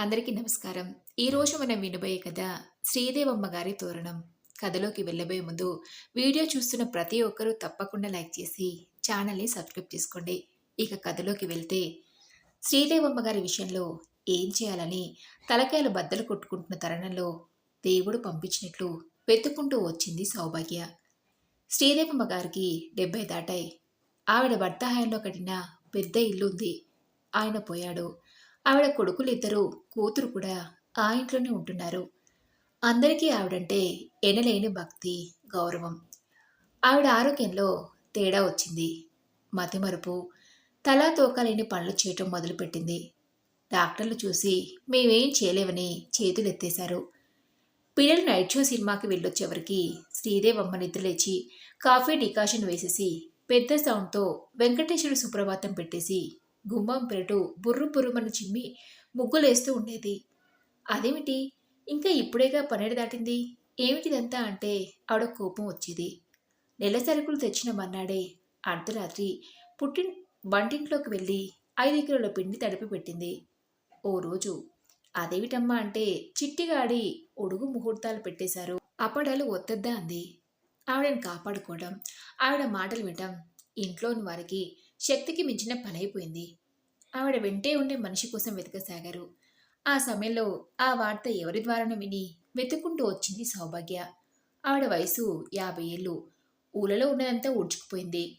అందరికీ నమస్కారం. ఈరోజు మనం వినబోయే కథ శ్రీదేవమ్మ గారి తోరణం. కథలోకి వెళ్ళబోయే ముందు వీడియో చూస్తున్న ప్రతి ఒక్కరూ తప్పకుండా లైక్ చేసి ఛానల్ని సబ్స్క్రైబ్ చేసుకోండి. ఇక కథలోకి వెళ్తే శ్రీదేవమ్మ గారి విషయంలో ఏం చేయాలని తలకాయలు బద్దలు కొట్టుకుంటున్న తరుణంలో దేవుడు పంపించినట్లు వెతుక్కుంటూ వచ్చింది సౌభాగ్య. శ్రీదేవమ్మ గారికి డెబ్బై దాటాయి. ఆవిడ భర్త హయాంలో కట్టిన పెద్ద ఇల్లు ఉంది. ఆయన పోయాడు. ఆవిడ కొడుకులు ఇద్దరు కూతురు కూడా ఆ ఇంట్లోనే ఉంటున్నారు. అందరికీ ఆవిడంటే ఎనలేని భక్తి గౌరవం. ఆవిడ ఆరోగ్యంలో తేడా వచ్చింది. మతిమరుపు తలా తోకలేని పనులు చేయటం మొదలుపెట్టింది. డాక్టర్లు చూసి మేమేం చేయలేవని చేతులు ఎత్తేశారు పిల్లలు నైట్ షో సినిమాకి వెళ్ళొచ్చేవరికి శ్రీదేవమ్మ నిద్రలేచి కాఫీ డికాషన్ వేసేసి పెద్ద సౌండ్తో వెంకటేశ్వర సుప్రభాతం పెట్టేసి గుమ్మం పెరటు బుర్రు బుర్రుమని చిమ్మి ముగ్గులేస్తూ ఉండేది. అదేమిటి? ఇంకా ఇప్పుడేగా పన్నెండు దాటింది? ఏమిటిదంతా అంటే ఆవిడ కోపం వచ్చేది. నెల సరుకులు తెచ్చిన మన్నాడే అర్ధరాత్రి పుట్టిన వంటింట్లోకి వెళ్ళి ఐదు కిలోల పిండి తడిపి పెట్టింది. ఓ రోజు అదేమిటమ్మా అంటే చిట్టిగాడి ఒడుగు ముహూర్తాలు పెట్టేశారు. అప్పడాలు ఒత్తద్దా అంది. ఆవిడని కాపాడుకోవడం ఆవిడ మాటలు వినటం ఇంట్లోని వారికి శక్తికి మించిన పనైపోయింది. ఆవిడ వెంటే ఉండే మనిషి కోసం వెతకసాగారు. ఆ సమయంలో ఆ వార్త ఎవరి ద్వారానో విని వెతుక్కుంటూ వచ్చింది సౌభాగ్య. ఆవిడ వయసు యాభై ఏళ్ళు. ఊళ్ళలో ఉన్నదంతా ఊడ్చుకుపోయింది.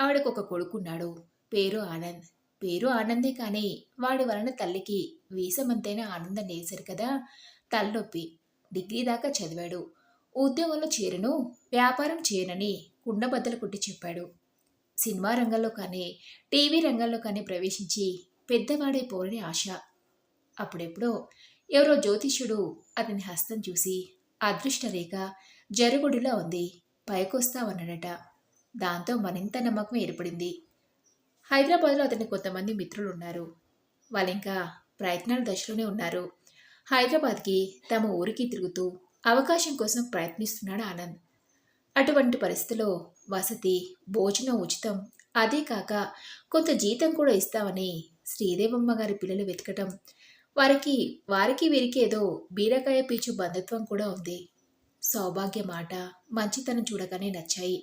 ఆవిడకు ఒక కొడుకున్నాడు. పేరు ఆనంద్. పేరు ఆనందే కానీ వాడి వలన తల్లికి వీసమంతైన ఆనందం లేసారు కదా. తలనొప్పి. డిగ్రీ దాకా చదివాడు. ఉద్యోగంలో చేరను వ్యాపారం చేయనని కుండబద్దలు కుట్టి చెప్పాడు. సినిమా రంగంలో కానీ టీవీ రంగంలో కానీ ప్రవేశించి పెద్దవాడైపోరని ఆశ. అప్పుడెప్పుడో ఎవరో జ్యోతిష్యుడు అతని హస్తం చూసి అదృష్ట రేఖ జరుగుడిలా ఉంది పైకొస్తావన్నాడట దాంతో మరింత నమ్మకం ఏర్పడింది. హైదరాబాద్లో అతని కొంతమంది మిత్రులు ఉన్నారు వాళ్ళింకా ప్రయత్నాల దశలోనే ఉన్నారు. హైదరాబాద్కి తమ ఊరికి తిరుగుతూ అవకాశం కోసం ప్రయత్నిస్తున్నాడు ఆనంద్. అటువంటి పరిస్థితిలో వసతి భోజనం ఉచితం. అదే కాక కొంత జీతం కూడా ఇస్తామని శ్రీదేవమ్మ గారి పిల్లలు వెతకటం. వారికి వారికి వీరికి ఏదో బీరకాయ పీచు బంధుత్వం కూడా ఉంది. సౌభాగ్య మాట మంచితనం చూడగానే నచ్చాయి.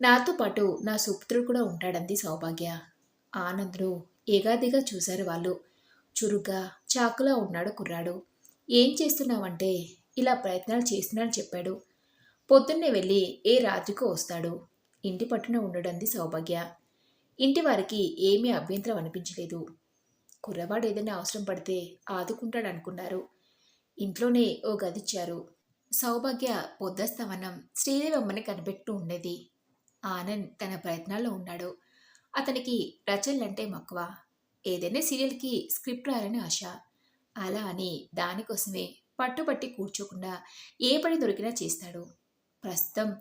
నాతో పాటు నా సుపుత్రుడు కూడా ఉంటాడంది సౌభాగ్య. ఆనంద్ను ఏగాదిగా చూశారు వాళ్ళు. చురుగ్గా చాకులా ఉన్నాడు కుర్రాడు. ఏం చేస్తున్నావంటే ఇలా ప్రయత్నాలు చేస్తున్నాడని చెప్పాడు. పొద్దున్నే వెళ్ళి ఏ రాత్రికో వస్తాడు? ఇంటి పట్టున ఉండడంది సౌభాగ్య. ఇంటి వారికి ఏమీ అభ్యంతరం అనిపించలేదు. కుర్రవాడు ఏదైనా అవసరం పడితే ఆదుకుంటాడు అనుకున్నారు ఇంట్లోనే ఓ గదిచ్చారు సౌభాగ్య పొద్దస్తవనం శ్రీదేవమ్మని కనిపెట్టు ఉండేది. ఆనంద్ తన ప్రయత్నాల్లో ఉన్నాడు. అతనికి రచనలంటే మక్కువ. ఏదైనా సీరియల్కి స్క్రిప్ట్ రాయాలని ఆశ. అలా అని దానికోసమే పట్టుబట్టి కూర్చోకుండా ఏ పని దొరికినా చేస్తాడు. ప్రస్తుతం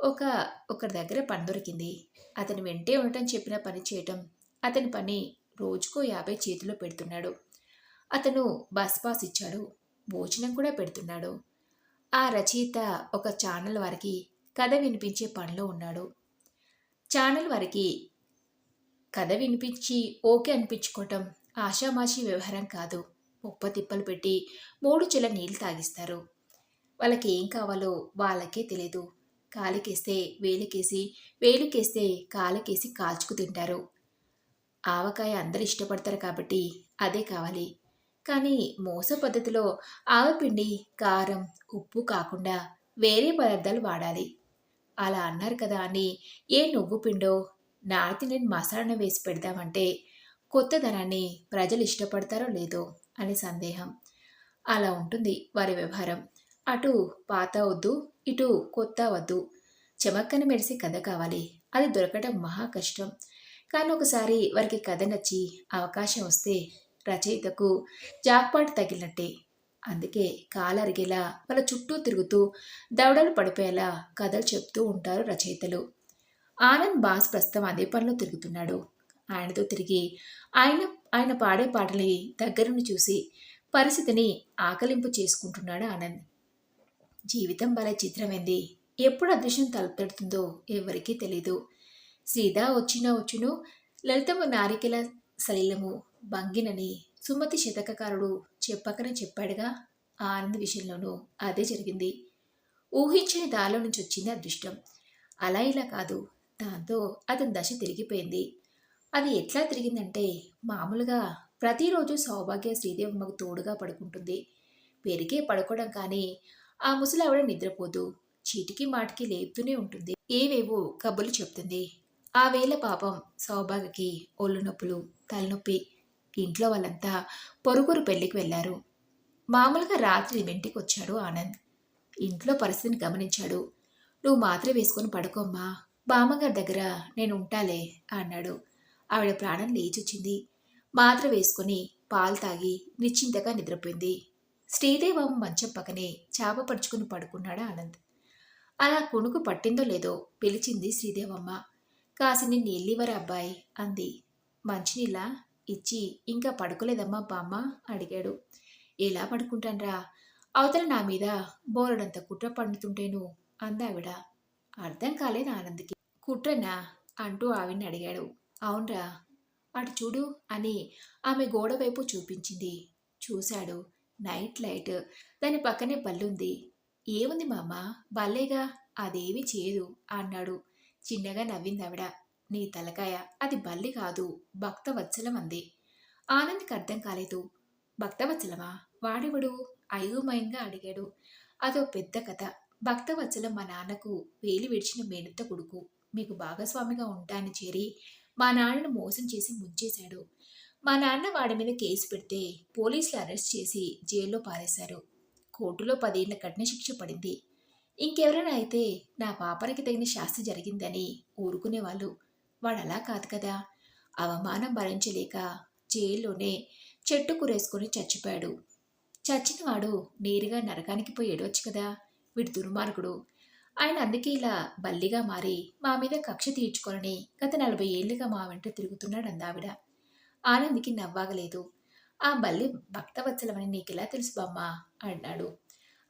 ఒక ఒకరి దగ్గర పని దొరికింది. అతని వెంటే ఉండటం చెప్పిన పని చేయటం అతని పని రోజుకో యాభై చేతిలో పెడుతున్నాడు. అతను బస్ పాస్ ఇచ్చాడు. భోజనం కూడా పెడుతున్నాడు. ఆ రచయిత ఒక ఛానల్ వారికి కథ వినిపించే పనిలో ఉన్నాడు. ఛానల్ వారికి కథ వినిపించి ఓకే అనిపించుకోవటం ఆషామాషి వ్యవహారం కాదు. ఉప్ప తిప్పలు పెట్టి మూడు చెల నీళ్ళు తాగిస్తారు. వాళ్ళకి ఏం కావాలో వాళ్ళకే తెలియదు కాలికేస్తే వేలికేసి వేలికేస్తే కాలకేసి కాల్చుకు తింటారు. ఆవకాయ అందరు ఇష్టపడతారు కాబట్టి అదే కావాలి. కానీ మోస పద్ధతిలో ఆవపిండి కారం ఉప్పు కాకుండా వేరే పదార్థాలు వాడాలి. అలా అన్నారు కదా అని ఏ నువ్వు పిండో నార్త్ నేను మసాలాను వేసి పెడదామంటే కొత్తదనాన్ని ప్రజలు ఇష్టపడతారో లేదో అని సందేహం. అలా ఉంటుంది వారి వ్యవహారం. అటు పాత వద్దు ఇటు కొత్త వద్దు. చెమక్కని మెరిసి కథ కావాలి. అది దొరకడం మహా కష్టం. కానీ ఒకసారి వారికి కథ నచ్చి అవకాశం వస్తే రచయితకు జాక్పాట్ తగిలినట్టే. అందుకే కాలరిగేలా వాళ్ళ చుట్టూ తిరుగుతూ దవడలు పడిపోయేలా కథలు చెప్తూ ఉంటారు రచయితలు. ఆనంద్ బాస్ ప్రస్తుతం అదే పనిలో తిరుగుతున్నాడు. ఆయనతో తిరిగి ఆయన ఆయన పాడే పాటలని దగ్గరుండి చూసి పరిస్థితిని ఆకలింపు చేసుకుంటున్నాడు ఆనంద్. జీవితం భలే చిత్రమైంది. ఎప్పుడు అదృశ్యం తలుపెడుతుందో ఎవరికీ తెలీదు. సీదా వచ్చినా వచ్చును లలితము నారికెల సలీలము భంగినని సుమతి శతకకారుడు చెప్పకనే చెప్పాడుగా ఆనంద్ విషయంలోనూ అదే జరిగింది. ఊహించని దారిలో నుంచి వచ్చింది అదృష్టం. అలా ఇలా కాదు దాంతో అతని దశ తిరిగిపోయింది. అది ఎట్లా తిరిగిందంటే మామూలుగా ప్రతిరోజు సౌభాగ్య శ్రీదేవమ్మకు తోడుగా పడుకుంటుంది. పెరిగే పడుకోవడం కానీ ఆ ముసలావిడ నిద్రపోదు చీటికి మాటికి లేపుతూనే ఉంటుంది. ఏవేవో కబుర్లు చెప్తుంది. ఆ వేళ పాపం సౌభాగ్యకి ఒళ్ళు నొప్పులు తలనొప్పి. ఇంట్లో వాళ్ళంతా పొరుగురు పెళ్ళికి వెళ్ళారు. మామూలుగా రాత్రి వెంటికి వచ్చాడు ఆనంద్. ఇంట్లో పరిస్థితిని గమనించాడు. నువ్వు మాత్ర వేసుకొని పడుకోమ్మా. బామ్మగారి దగ్గర నేను ఉంటాలే అన్నాడు. ఆవిడ ప్రాణం లేచొచ్చింది మాత్ర వేసుకొని పాలు తాగి నిశ్చింతగా నిద్రపోయింది. శ్రీదేవమ్మ మంచం పక్కనే చాప పరుచుకుని పడుకున్నాడు ఆనంద్. అలా కొనుకు పట్టిందో లేదో పిలిచింది శ్రీదేవమ్మ. కాసిని నీళ్ళివరా అబ్బాయి? అంది. మంచినీళ్ళ? ఇచ్చి ఇంకా పడుకోలేదమ్మా బామ్మ అడిగాడు. ఎలా పడుకుంటాన్రా? అవతల నా మీద బోరడంత కుట్ర పండుతుంటేను? అందావిడ. అర్థం కాలేదు ఆనంద్కి. కుట్రనా? అంటూ ఆవిడ్ని అడిగాడు. అవునరా. అటు చూడు అని ఆమె గోడ వైపు చూపించింది. చూశాడు. Night light. దాని పక్కనే బల్లుంది. ఏముంది మామ? బల్లేగా? అదేమీ చేయదు అన్నాడు. చిన్నగా నవ్వింది ఆవిడ నీ తలకాయ. అది బల్లి కాదు. భక్తవత్సలం అంది. ఆనంద్కి అర్థం కాలేదు. భక్తవత్సలమా? వాడెవడు? అయోమయంగా అడిగాడు. అదో పెద్ద కథ. భక్తవత్సలం మా నాన్నకు వేలి విడిచిన మేనత్త కొడుకు. మీకు భాగస్వామిగా ఉంటాను చేరి మా నాన్నను మోసం చేసి ముంచేశాడు. మా నాన్న వాడి మీద కేసు పెడితే పోలీసులు అరెస్ట్ చేసి జైల్లో పారేశారు. కోర్టులో పదేళ్ళ కఠిన శిక్ష పడింది. ఇంకెవరైనా అయితే నా పాపనికి తగిన శాస్తి జరిగిందని ఊరుకునేవాళ్ళు. వాడు అలా కాదు కదా. అవమానం భరించలేక జైల్లోనే చెట్టు కురేసుకొని చచ్చిపోయాడు. చచ్చినవాడు నేరుగా నరకానికి పోయి ఏడవచ్చు కదా. వీడు దుర్మార్గుడు. ఆయన అందుకే ఇలా బల్లిగా మారి మా మీద కక్ష తీర్చుకోనని గత నలభై ఏళ్ళుగా మా వెంట తిరుగుతున్నాడు అందావిడ ఆనంద్కి నవ్వాగలేదు. ఆ బల్లి భక్తవత్సలమని నీకెలా తెలుసు బామ్మా? అన్నాడు.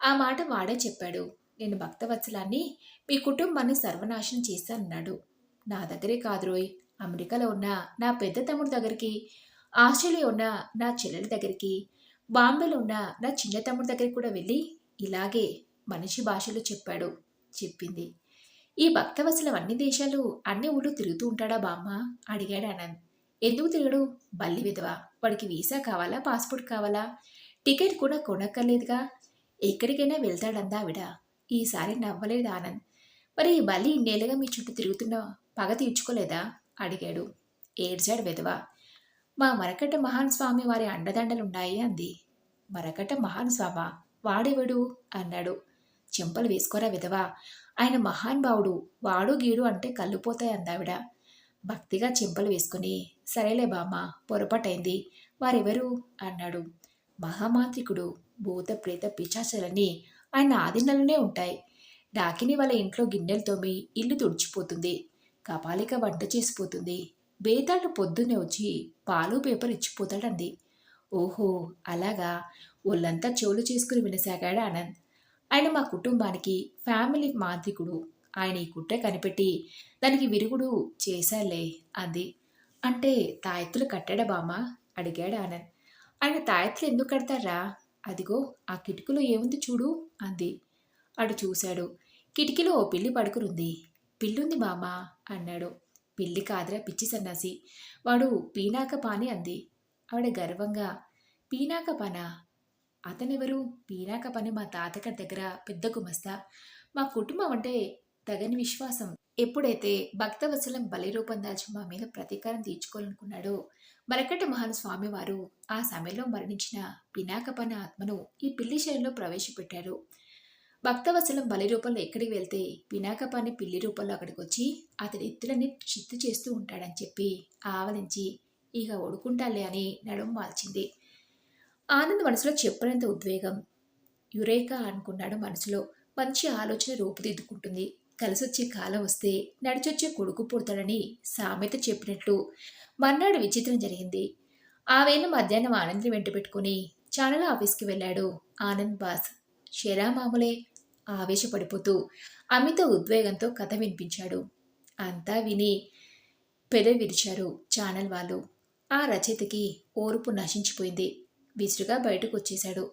ఆ మాట వాడే చెప్పాడు. నేను భక్తవత్సలాన్ని మీ కుటుంబాన్ని సర్వనాశనం చేశానన్నాడు నా దగ్గరే కాదురోయ్ అమెరికాలో ఉన్న నా పెద్ద తమ్ముడి దగ్గరికి ఆస్ట్రేలియా ఉన్న నా చెల్లెల దగ్గరికి బాంబేలో ఉన్న నా చిన్న తమ్ముడి దగ్గరికి కూడా వెళ్ళి ఇలాగే మనిషి భాషలో చెప్పాడు చెప్పింది. ఈ భక్తవసలం అన్ని దేశాలు అన్ని ఊళ్ళు తిరుగుతూ ఉంటాడా బామ్మ? అడిగాడు ఆనంద్. ఎందుకు తిరగడు? బల్లి విధవా. వాడికి వీసా కావాలా? పాస్పోర్ట్ కావాలా? టికెట్ కూడా కొనక్కర్లేదుగా. ఎక్కడికైనా వెళ్తాడందా ఆవిడ? ఈసారి నవ్వలేదు ఆనంద్. మరి ఈ బల్లి ఇన్నేళ్ళుగా మీ చుట్టూ తిరుగుతున్నా పగ తీర్చుకోలేదా? అడిగాడు. ఏడ్చాడు విధవా. మా మరకట్ట మహాన్ స్వామి వారి అండదండలున్నాయి అంది. మరకట్ట మహాన్ స్వామ వాడెవడు? అన్నాడు. చెంపలు వేసుకోరా విధవా? ఆయన మహానుభావుడు వాడు గీడు అంటే కళ్ళుపోతాయి అందావిడ. భక్తిగా చెంపలు వేసుకుని సరేలే బామ్మ పొరపాటైంది వారెవరు? అన్నాడు. మహామాంత్రికుడు భూత ప్రేత పిచాచలన్నీ ఆయన ఆధీనంలోనే ఉంటాయి. డాకిని వాళ్ళ ఇంట్లో గిన్నెలు తోమి ఇల్లు తుడిచిపోతుంది. కపాలిక వంట చేసిపోతుంది. బేతాళ్ళు పొద్దున్నే వచ్చి పాలు పేపర్ ఇచ్చిపోతాడంది. ఓహో అలాగా? ఒళ్ళంతా చెవులు చేసుకుని వినసాగాడు ఆనంద్. ఆయన మా కుటుంబానికి ఫ్యామిలీ మాంత్రికుడు. ఆయన ఈ కుట్ర కనిపెట్టి దానికి విరుగుడు చేశాలే అంది. అంటే తాయెత్తులు కట్టాడా బామ్మ? అడిగాడు ఆనంద్. ఆయన తాయెత్తులు ఎందుకు కడతారా అదిగో ఆ కిటికీలో ఏముంది చూడు అంది. అటు చూశాడు. కిటికీలో ఓ పిల్లి పడుకునుంది. పిల్లుంది మామ అన్నాడు. పిల్లి కాదురా పిచ్చి సన్నాసి. వాడు పీనాక పాని అంది. ఆవిడ గర్వంగా పీనాక పనా అతనెవరు? పీనాక పని మా తాతగారి దగ్గర పెద్ద గుమస్తా. మా కుటుంబం అంటే తగని విశ్వాసం. ఎప్పుడైతే భక్తవత్సలం బలి రూపం దాల్చి మా మీద ప్రతీకారం తీర్చుకోవాలనుకున్నాడో మరకట మహాన్ స్వామివారు ఆ సమయంలో మరణించిన పినాకపన ఆత్మను ఈ పిల్లి శైలిలో ప్రవేశపెట్టారు. భక్తవత్సలం బలి రూపంలో ఎక్కడికి వెళ్తే పినాకపాన్ని పిల్లి రూపంలో అక్కడికి వచ్చి అతడి ఎత్తులని చిత్తు చేస్తూ ఉంటాడని చెప్పి ఆవలించి ఇక ఒడుకుంటాలే అని నడుం మార్చింది ఆనంద్ మనసులో చెప్పనంత ఉద్వేగం యురేకా అనుకున్నాడు మనసులో మంచి ఆలోచన రూపుదిద్దుకుంటుంది. కలిసొచ్చే కాలం వస్తే నడిచొచ్చే కొడుకు పుడతాడని సామెత చెప్పినట్లు మర్నాడు విచిత్రం జరిగింది. ఆ వేళ మధ్యాహ్నం ఆనంద్ని వెంట పెట్టుకుని ఛానల్ ఆఫీస్కి వెళ్ళాడు ఆనంద్ బాస్. షెరా మామూలే ఆవేశపడిపోతూ అమిత ఉద్వేగంతో కథ వినిపించాడు. అంతా విని పెద విరిచారు ఛానల్ వాళ్ళు. ఆ రచయితకి ఓర్పు నశించిపోయింది. విసురుగా బయటకు వచ్చేశాడు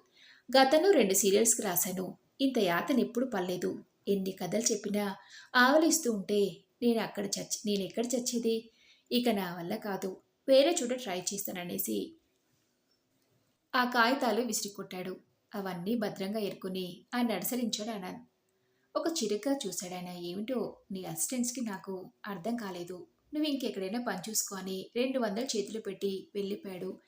గతంలో రెండు సీరియల్స్కి రాశాను. ఇంత యాతనెప్పుడు పర్లేదు ఎన్ని కథలు చెప్పినా ఆవలిస్తూ ఉంటే నేను అక్కడ చచ్చి నేను ఎక్కడ చచ్చేది? ఇక నా వల్ల కాదు. వేరే చోట ట్రై చేస్తాననేసి ఆ కాగితాలు విసిరికొట్టాడు. అవన్నీ భద్రంగా ఎరుకుని ఆ నడసరించాడు అనంత్ ఒక చిరుగ్గా చూశాడు ఏమిటో? నీ అసిస్టెంట్స్కి నాకు అర్థం కాలేదు. నువ్వు ఇంకెక్కడైనా పని చూసుకొని రెండు వందలు చేతులు పెట్టి వెళ్ళిపోయాడు.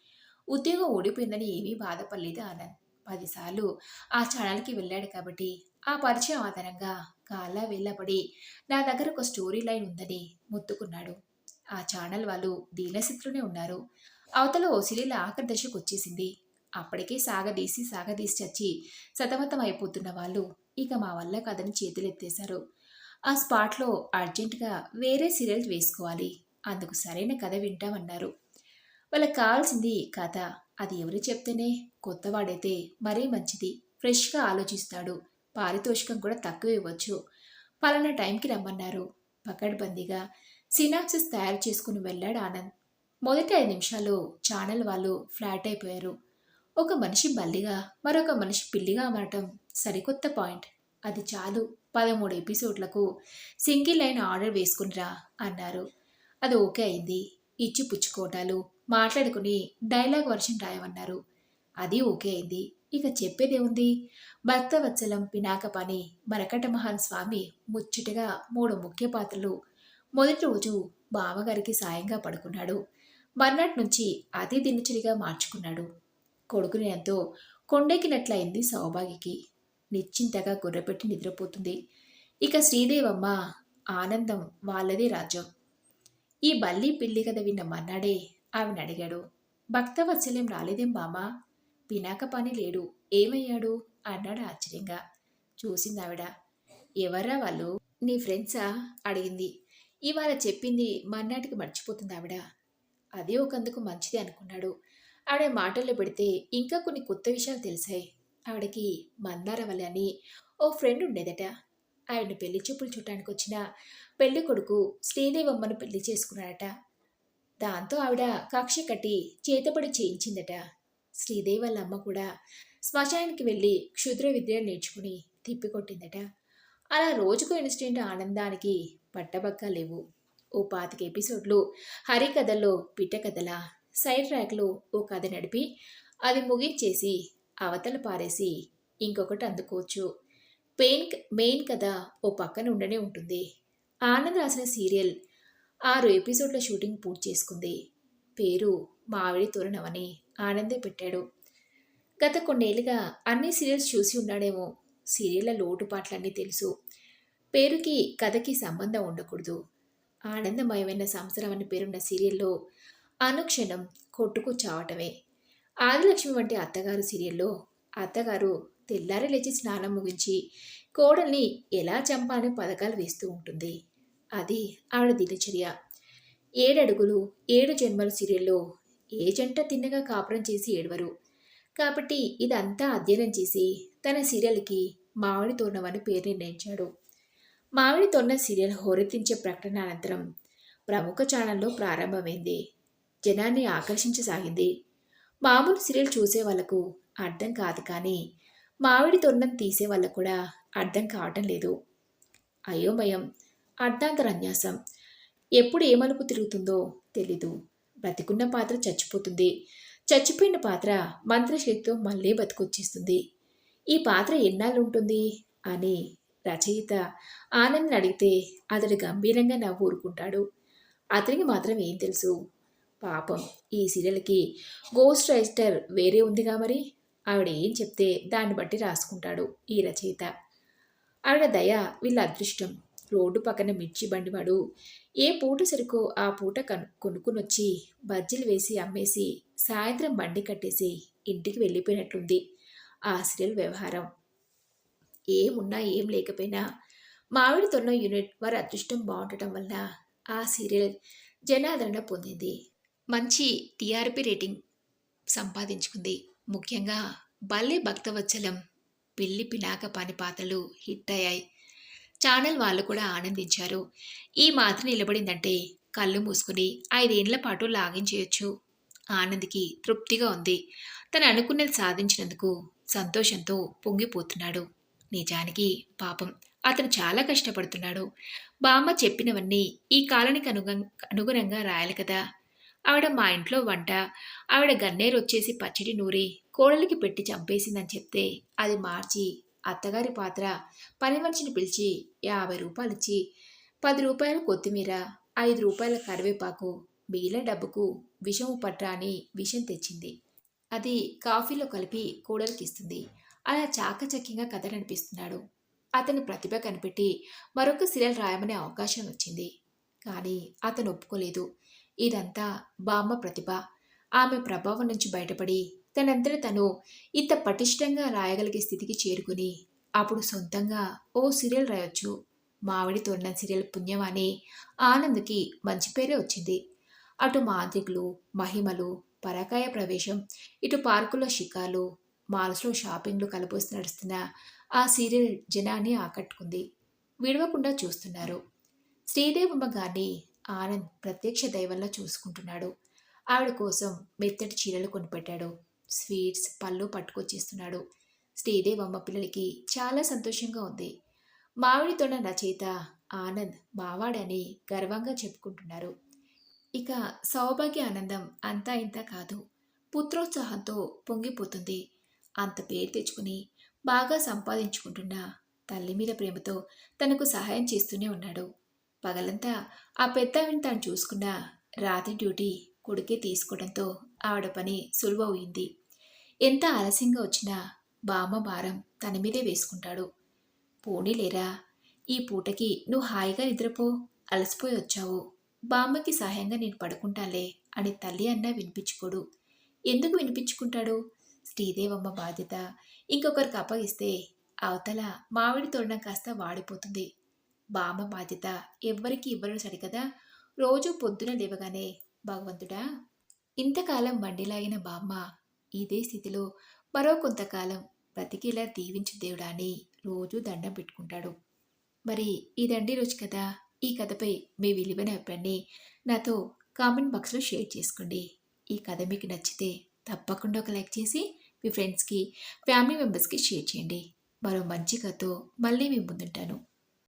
ఉద్యోగం ఓడిపోయిందని ఏమీ బాధపడలేదు ఆనంద్. పదిసార్లు ఆ ఛానల్కి వెళ్ళాడు కాబట్టి ఆ పరిచయం ఆధారంగా కాల వెళ్ళబడి నా దగ్గర ఒక స్టోరీ లైన్ ఉందని ముత్తుకున్నాడు. ఆ ఛానల్ వాళ్ళు దీనశిత్రునే ఉన్నారు. అవతల ఓసిలీల ఆఖరి దశకు వచ్చేసింది. అప్పటికే సాగదీసి సాగదీసి చచ్చి సతమతం అయిపోతున్న వాళ్ళు ఇక మా వల్ల కథని చేతులెత్తేశారు. ఆ స్పాట్లో అర్జెంటుగా వేరే సీరియల్ వేసుకోవాలి. అందుకు సరైన కథ వింటామన్నారు. వాళ్ళకి కావాల్సింది కథ. అది ఎవరు చెప్తేనే కొత్తవాడైతే మరీ మంచిది. ఫ్రెష్గా ఆలోచిస్తాడు. పారితోషికం కూడా తక్కువ ఇవ్వచ్చు. పలానా టైంకి రమ్మన్నారు. పకడ్బందీగా సినాప్సిస్ తయారు చేసుకుని వెళ్ళాడు ఆనంద్. మొదటి ఐదు నిమిషాలు ఛానల్ వాళ్ళు ఫ్లాట్ అయిపోయారు. ఒక మనిషి బల్లిగా మరొక మనిషి పిల్లిగా మారటం సరికొత్త పాయింట్. అది చాలు పదమూడు ఎపిసోడ్లకు సింగిల్ లైన్ ఆర్డర్ వేసుకునిరా అన్నారు. అది ఓకే అయింది. ఇచ్చి పుచ్చుకోవటాలు మాట్లాడుకుని డైలాగ్ వర్షన్ రాయమన్నారు. అది ఓకే అయింది. ఇక చెప్పేదేముంది భక్తవత్సలం పినాక పని మరకట మహాన్ స్వామి ముచ్చటగా మూడు ముఖ్య పాత్రలు. మొదటి రోజు బావగారికి సాయంగా పడుకున్నాడు. మర్నాటి నుంచి అతి దినచరిగా మార్చుకున్నాడు. కొడుకుని ఎంతో కొండెక్కినట్లయింది సౌభాగికి నిశ్చింతగా గుర్రపెట్టి నిద్రపోతుంది. ఇక శ్రీదేవమ్మ ఆనందం వాళ్ళదే రాజ్యం. ఈ బల్లి పిల్లి కథ విన్న మన్నాడే ఆవిడ అడిగాడు భక్తవత్సల్యం రాలేదేం బామా? పినాక పని లేడు. ఏమయ్యాడు? అన్నాడు ఆశ్చర్యంగా. చూసింది ఆవిడ ఎవరా వాళ్ళు? నీ ఫ్రెండ్సా? అడిగింది. ఇవాళ చెప్పింది మర్నాటికి మర్చిపోతుంది ఆవిడ అదే ఒకందుకు మంచిది అనుకున్నాడు. ఆవిడ మాటల్లో పెడితే ఇంకా కొన్ని కొత్త విషయాలు తెలిసాయి. ఆవిడకి మందారవల్లి అని ఓ ఫ్రెండ్ ఉండేదట. ఆయన పెళ్ళి చూపులు చూడటానికి వచ్చిన పెళ్ళి కొడుకు శ్రీదేవమ్మను పెళ్ళి చేసుకున్నాడట. దాంతో ఆవిడ కక్ష కట్టి చేతపడి చేయించిందట. శ్రీదేవి వాళ్ళ అమ్మ కూడా శ్మశానానికి వెళ్ళి క్షుద్ర విద్య నేర్చుకుని తిప్పికొట్టిందట. అలా రోజుకు ఇన్సిడెంట్ ఆనందానికి పట్టబక్క లేవు ఓ పాతిక ఎపిసోడ్లు పిట్ట కథల సైడ్ ట్రాక్లో ఓ కథ నడిపి అది ముగించేసి అవతల పారేసి ఇంకొకటి అందుకోవచ్చు. పెయిన్ మెయిన్ కథ ఓ పక్కన ఉండనే ఉంటుంది. ఆనంద్ రాసిన సీరియల్ ఆరు ఎపిసోడ్ల షూటింగ్ పూర్తి చేసుకుంది. పేరు మావిడి తోరణమని ఆనందే పెట్టాడు. గత కొన్నేళ్ళుగా అన్ని సీరియల్స్ చూసి ఉన్నాడేమో. సీరియళ్ళ లోటుపాట్లన్నీ తెలుసు. పేరుకి కథకి సంబంధం ఉండకూడదు. ఆనందమయమైన సంవత్సరం అని పేరున్న సీరియల్లో అనుక్షణం కొట్టుకు చావటమే. ఆదిలక్ష్మి వంటి అత్తగారు సీరియల్లో అత్తగారు తెల్లారి లేచి స్నానం ముగించి కోడల్ని ఎలా చంపాలని పథకాలు వేస్తూ ఉంటుంది. అది ఆవిడ దినచర్య. ఏడడుగులు ఏడు జన్మల సీరియల్లో ఏ జంట తిన్నగా కాపురం చేసి ఏడవరు. కాబట్టి ఇదంతా అధ్యయనం చేసి తన సీరియల్కి మామిడి తోరణమని పేరు నిర్ణయించాడు. మామిడి తోరణ సీరియల్ హోరెత్తించే ప్రకటన అనంతరం ప్రముఖ ఛానల్లో ప్రారంభమైంది. జనాన్ని ఆకర్షించసాగింది. మామూలు సీరియల్ చూసే వాళ్ళకు అర్థం కాదు కానీ మామిడి తోరణం తీసే వాళ్ళకు కూడా అర్థం కావటం లేదు. అయోమయం అర్థాంతరన్యాసం ఎప్పుడు ఏ మలుపు తిరుగుతుందో తెలీదు. బ్రతికున్న పాత్ర చచ్చిపోతుంది. చచ్చిపోయిన పాత్ర మంత్రశక్తితో మళ్ళీ బతికొచ్చేస్తుంది ఈ పాత్ర ఎన్నాళ్ళు ఉంటుంది అని రచయిత ఆనంద్ అడిగితే అతడు గంభీరంగా నవ్వు ఊరుకుంటాడు. అతనికి మాత్రం ఏం తెలుసు? పాపం ఈ సీరియల్కి గోస్ట్ రైటర్ వేరే ఉందిగా మరి. ఆవిడ ఏం చెప్తే దాన్ని బట్టి రాసుకుంటాడు ఈ రచయిత. ఆవిడ దయ వీళ్ళ అదృష్టం. రోడ్డు పక్కన మిర్చి బండివాడు ఏ పూట సరుకు ఆ పూట కను కొనుక్కునొచ్చి బజ్జీలు వేసి అమ్మేసి సాయంత్రం బండి కట్టేసి ఇంటికి వెళ్ళిపోయినట్లుంది ఆ సీరియల్ వ్యవహారం. ఏమున్నా ఏం లేకపోయినా మామిడి తొన్న యూనిట్ వారి అదృష్టం బాగుండటం వల్ల ఆ సీరియల్ జనాదరణ పొందింది. మంచి టీఆర్పీ రేటింగ్ సంపాదించుకుంది. ముఖ్యంగా బల్లె భక్తవత్సలం పిల్లి పినాక పని పాత్రలు హిట్ అయ్యాయి. ఛానల్ వాళ్ళు కూడా ఆనందించారు. ఈ మాత్రం నిలబడిందంటే కళ్ళు మూసుకుని ఐదేళ్ళ పాటు లాగించేయొచ్చు. ఆనంద్కి తృప్తిగా ఉంది. తను అనుకున్నది సాధించినందుకు సంతోషంతో పొంగిపోతున్నాడు. నిజానికి పాపం అతను చాలా కష్టపడుతున్నాడు. బామ్మ చెప్పినవన్నీ ఈ కాలానికి అనుగ అనుగుణంగా రాయాలి కదా. ఆవిడ మా ఇంట్లో వంట ఆవిడ గన్నేరు వచ్చేసి పచ్చడి నూరి కోడలికి పెట్టి చంపేసిందని చెప్తే అది మార్చి అత్తగారి పాత్ర. పని మనిషిని పిలిచి యాభై రూపాయలు ఇచ్చి పది రూపాయలు కొత్తిమీర ఐదు రూపాయల కరివేపాకు మిగిలిన డబ్బుకు విషము పట్రా అని విషం తెచ్చింది. అది కాఫీలో కలిపి కోడలికి ఇస్తుంది అలా చాకచక్యంగా కథ నడిపిస్తున్నాడు. అతని ప్రతిభ కనిపెట్టి మరొక సీరియల్ రాయమనే అవకాశం వచ్చింది. కానీ అతను ఒప్పుకోలేదు. ఇదంతా బామ్మ ప్రతిభ. ఆమె ప్రభావం నుంచి బయటపడి తనంతట తను ఇంత పటిష్టంగా రాయగలిగే స్థితికి చేరుకుని అప్పుడు సొంతంగా ఓ సీరియల్ రాయొచ్చు. మామిడి తోరణం సీరియల్ పుణ్యమాని ఆనంద్కి మంచి పేరే వచ్చింది. అటు మాంత్రికులు మహిమలు పరకాయ ప్రవేశం ఇటు పార్కులో షికార్లు మాల్స్లో షాపింగ్లు కలబోసి నడుస్తున్న ఆ సీరియల్ జనాన్ని ఆకట్టుకుంది. విడవకుండా చూస్తున్నారు. శ్రీదేవమ్మ గారిని ఆనంద్ ప్రత్యక్ష దైవంలో చూసుకుంటున్నాడు. ఆవిడ కోసం మెత్తటి చీరలు కొనిపెట్టాడు. స్వీట్స్ పళ్ళు పట్టుకొచ్చేస్తున్నాడు. శ్రీదేవమ్మ పిల్లలకి చాలా సంతోషంగా ఉంది. మామిడి తొండ రచయిత ఆనంద్ మావాడని గర్వంగా చెప్పుకుంటున్నారు. ఇక సౌభాగ్య ఆనందం అంతా ఇంత కాదు. పుత్రోత్సాహంతో పొంగిపోతుంది. అంత పేరు తెచ్చుకుని బాగా సంపాదించుకుంటున్న తల్లి మీద ప్రేమతో తనకు సహాయం చేస్తూనే ఉన్నాడు. పగలంతా ఆ పెద్దవిని తాను చూసుకున్న రాత్రి డ్యూటీ కొడుకే తీసుకోవడంతో ఆవిడ పని సులువయింది. ఎంత ఆలస్యంగా వచ్చినా బామ్మ భారం తన మీదే వేసుకుంటాడు. పోనీలేరా ఈ పూటకి నువ్వు హాయిగా నిద్రపో అలసిపోయి వచ్చావు. బామ్మకి సహాయంగా నేను పడుకుంటాలే అని తల్లి అన్నా వినిపించుకోడు. ఎందుకు వినిపించుకుంటాడు? శ్రీదేవమ్మ బాధ్యత ఇంకొకరికి అప్పగిస్తే అవతల మామిడి తోరణం కాస్త వాడిపోతుంది. బామ్మ బాధ్యత ఎవ్వరికి ఇవ్వరు సరికదా? రోజు పొద్దున లేవగానే భగవంతుడా ఇంతకాలం మండిలాగిన బామ్మ ఇదే స్థితిలో మరో కొంతకాలం బ్రతికిలా దీవించు దేవుడా అని రోజు దండం పెట్టుకుంటాడు. మరి ఇదండి రోజు కదా ఈ కథపై మీ విలువైన అభిప్రాయాన్ని నాతో కామెంట్ బాక్స్లో షేర్ చేసుకోండి. ఈ కథ మీకు నచ్చితే తప్పకుండా ఒక లైక్ చేసి మీ ఫ్రెండ్స్కి ఫ్యామిలీ మెంబర్స్కి షేర్ చేయండి. మరో మంచి కథతో మళ్ళీ మీ ముందుంటాను.